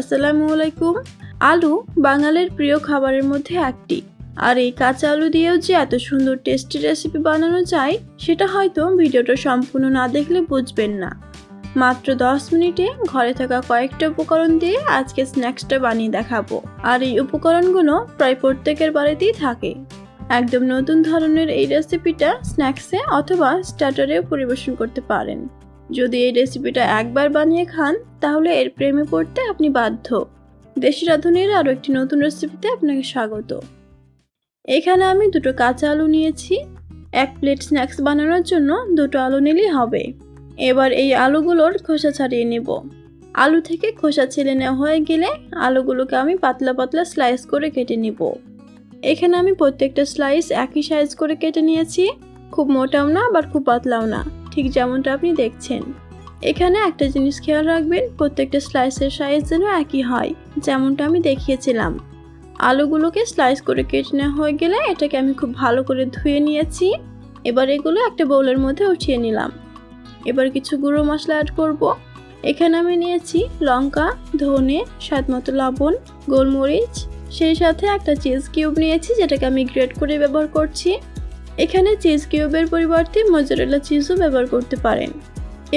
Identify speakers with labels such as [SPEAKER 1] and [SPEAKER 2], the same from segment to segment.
[SPEAKER 1] আসসালামু আলাইকুম। আলু বাঙালির প্রিয় খাবারের মধ্যে একটি। আর এই কাঁচা আলু দিয়েও যে এত সুন্দর টেস্টি রেসিপি বানানো যায়, সেটা হয়তো ভিডিওটা সম্পূর্ণ না দেখলে বুঝবেন না। মাত্র দশ মিনিটে ঘরে থাকা কয়েকটা উপকরণ দিয়ে আজকে স্ন্যাক্সটা বানিয়ে দেখাবো। আর এই উপকরণগুলো প্রায় প্রত্যেকের বাড়িতেই থাকে। একদম নতুন ধরনের এই রেসিপিটা স্ন্যাক্সে অথবা স্টার্টারেও পরিবেশন করতে পারেন। যদি এই রেসিপিটা একবার বানিয়ে খান, তাহলে এর প্রেমে পড়তে আপনি বাধ্য। দেশি রাঁধুনির আরও একটি নতুন রেসিপিতে আপনাকে স্বাগত। এখানে আমি দুটো কাঁচা আলু নিয়েছি। এক প্লেট স্ন্যাক্স বানানোর জন্য দুটো আলু নিলেই হবে। এবার এই আলুগুলোর খোসা ছাড়িয়ে নেব। আলু থেকে খোসা ছেলে নেওয়া হয়ে গেলে আলুগুলোকে আমি পাতলা পাতলা স্লাইস করে কেটে নিব। এখানে আমি প্রত্যেকটা স্লাইস একই সাইজ করে কেটে নিয়েছি। খুব মোটাও না, আবার খুব পাতলাও না। ঠিক যেমনটা আপনি দেখছেন। এখানে একটা জিনিস খেয়াল রাখবেন, প্রত্যেকটা স্লাইসের সাইজ যেন একই হয়, যেমনটা আমি দেখিয়েছিলাম। আলুগুলোকে স্লাইস করে কেটে নেওয়া হয়ে গেলে এটাকে আমি খুব ভালো করে ধুয়ে নিয়েছি। এবার এগুলো একটা বোলের মধ্যে উঠিয়ে নিলাম। এবার কিছু গুঁড়ো মশলা অ্যাড করব। এখানে আমি নিয়েছি লঙ্কা, ধনে, স্বাদ মতো লবণ, গোলমরিচ, সেই সাথে একটা চিজ কিউব নিয়েছি, যেটাকে আমি গ্রেট করে ব্যবহার করছি। এখানে চিজ কিউবের পরিবর্তে মজারেলা চিজও ব্যবহার করতে পারেন।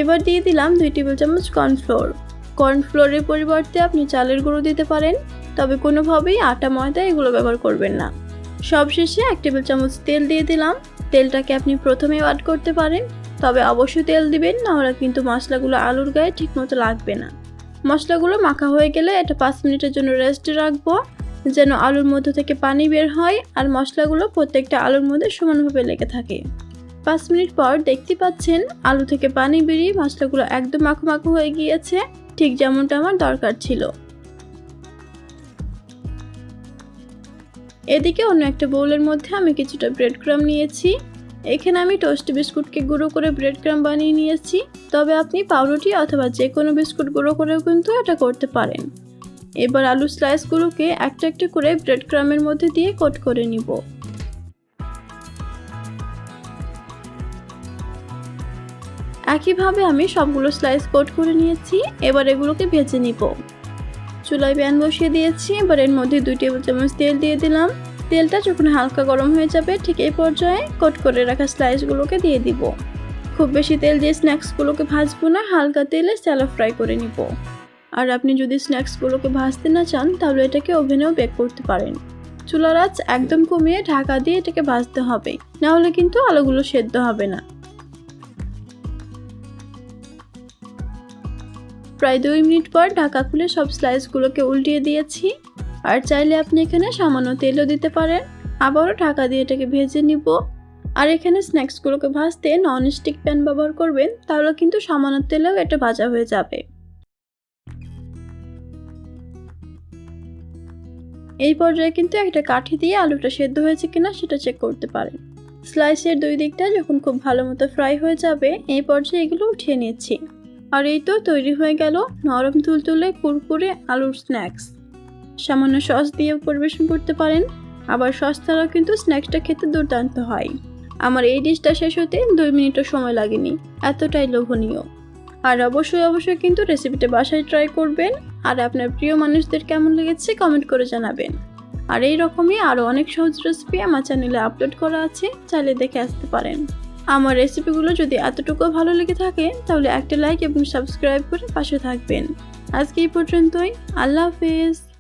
[SPEAKER 1] এবার দিয়ে দিলাম দুই টেবিল চামচ কর্নফ্লোর কর্নফ্লোরের পরিবর্তে আপনি চালের গুঁড়ো দিতে পারেন, তবে কোনোভাবেই আটা, ময়দা এগুলো ব্যবহার করবেন না। সবশেষে এক টেবিল চামচ তেল দিয়ে দিলাম। তেলটাকে আপনি প্রথমে অ্যাড করতে পারেন, তবে অবশ্যই তেল দিবেন, নাহলে কিন্তু মশলাগুলো আলুর গায়ে ঠিকমতো লাগবে না। মশলাগুলো মাখা হয়ে গেলে এটা পাঁচ মিনিটের জন্য রেস্টে রাখব। যেন আলুর মধ্য থেকে পানি বের হয় আর মশলাগুলো প্রত্যেকটা আলুর মধ্যে সমানভাবে লেগে থাকে। পাঁচ মিনিট পর দেখতে পাচ্ছেন আলু থেকে পানি বেরিয়ে মশলাগুলো একদম মাখো মাখো হয়ে গিয়েছে, ঠিক যেমনটা আমার দরকার ছিল। এদিকে অন্য একটা বোলের মধ্যে আমি কিছুটা ব্রেড ক্রাম নিয়েছি। এখানে আমি টোস্ট বিস্কুটকে গুঁড়ো করে ব্রেড ক্রাম বানিয়ে নিয়েছি। তবে আপনি পাউরুটি অথবা যে কোনো বিস্কুট গুঁড়ো করেও কিন্তু এটা করতে পারেন। এবার আলু স্লাইসগুলোকে একটা একটা করে ব্রেড ক্রামের মধ্যে দিয়ে কোট করে নিব। একইভাবে আমি সবগুলো স্লাইস কোট করে নিয়েছি, এবার এগুলোকে ভেজে নিব। চুলায় প্যান বসিয়ে দিয়েছি, এবার এর মধ্যে দুই টেবিল চামচ তেল দিয়ে দিলাম। তেলটা যখন হালকা গরম হয়ে যাবে, ঠিক এই পর্যায়ে কোট করে রাখা স্লাইসগুলোকে দিয়ে দিব। খুব বেশি তেল দিয়ে স্ন্যাক্সগুলোকে ভাজবো না, হালকা তেলে স্যালো ফ্রাই করে নিব। আর আপনি যদি স্ন্যাক্সগুলোকে ভাজতে না চান, তাহলে এটাকে ওভেনেও বেক করতে পারেন। চুলার আঁচ একদম কমিয়ে ঢাকা দিয়ে এটাকে ভাজতে হবে। না হলে কিন্তু আলুগুলো সেদ্ধ হবে না। প্রায় দুই মিনিট পর ঢাকা খুলে সব স্লাইসগুলোকে উল্টিয়ে দিয়েছি। আর চাইলে আপনি এখানে সামান্য তেলও দিতে পারেন। আবারও ঢাকা দিয়ে এটাকে ভেজে নিব। আর এখানে স্ন্যাক্সগুলোকে ভাজতে নন স্টিক প্যান ব্যবহার করবেন, তাহলে কিন্তু সামান্য তেলেও এটা ভাজা হয়ে যাবে। এই পর্যায়ে কিন্তু একটা কাঠি দিয়ে আলুটা সেদ্ধ হয়েছে কিনা সেটা চেক করতে পারেন। স্লাইসের দুই দিকটা যখন খুব ভালো মতো ফ্রাই হয়ে যাবে, এই পর্যায়ে এগুলো উঠিয়ে নিচ্ছি। আর এই তো তৈরি হয়ে গেল নরম তুলতুলে কুরকুরে আলুর স্ন্যাক্স সামান্য সস দিয়েও পরিবেশন করতে পারেন। আবার সস ছাড়াও কিন্তু স্ন্যাক্সটা খেতে দুর্দান্ত হয়। আমার এই ডিশটা শেষ হতে দুই মিনিটও সময় লাগেনি। এতটাই লোভনীয়। আর অবশ্যই অবশ্যই কিন্তু রেসিপিটা বাসায় ট্রাই করবেন। আর আপনার প্রিয় মানুষদের কেমন লেগেছে কমেন্ট করে জানাবেন। আর এই রকমই আরও অনেক সহজ রেসিপি আমার চ্যানেলে আপলোড করা আছে, চাইলে দেখে আসতে পারেন। আমার রেসিপিগুলো যদি এতটুকু ভালো লেগে থাকে, তাহলে একটা লাইক এবং সাবস্ক্রাইব করে পাশে থাকবেন। আজকে এই পর্যন্তই, আল্লাহ হাফেজ।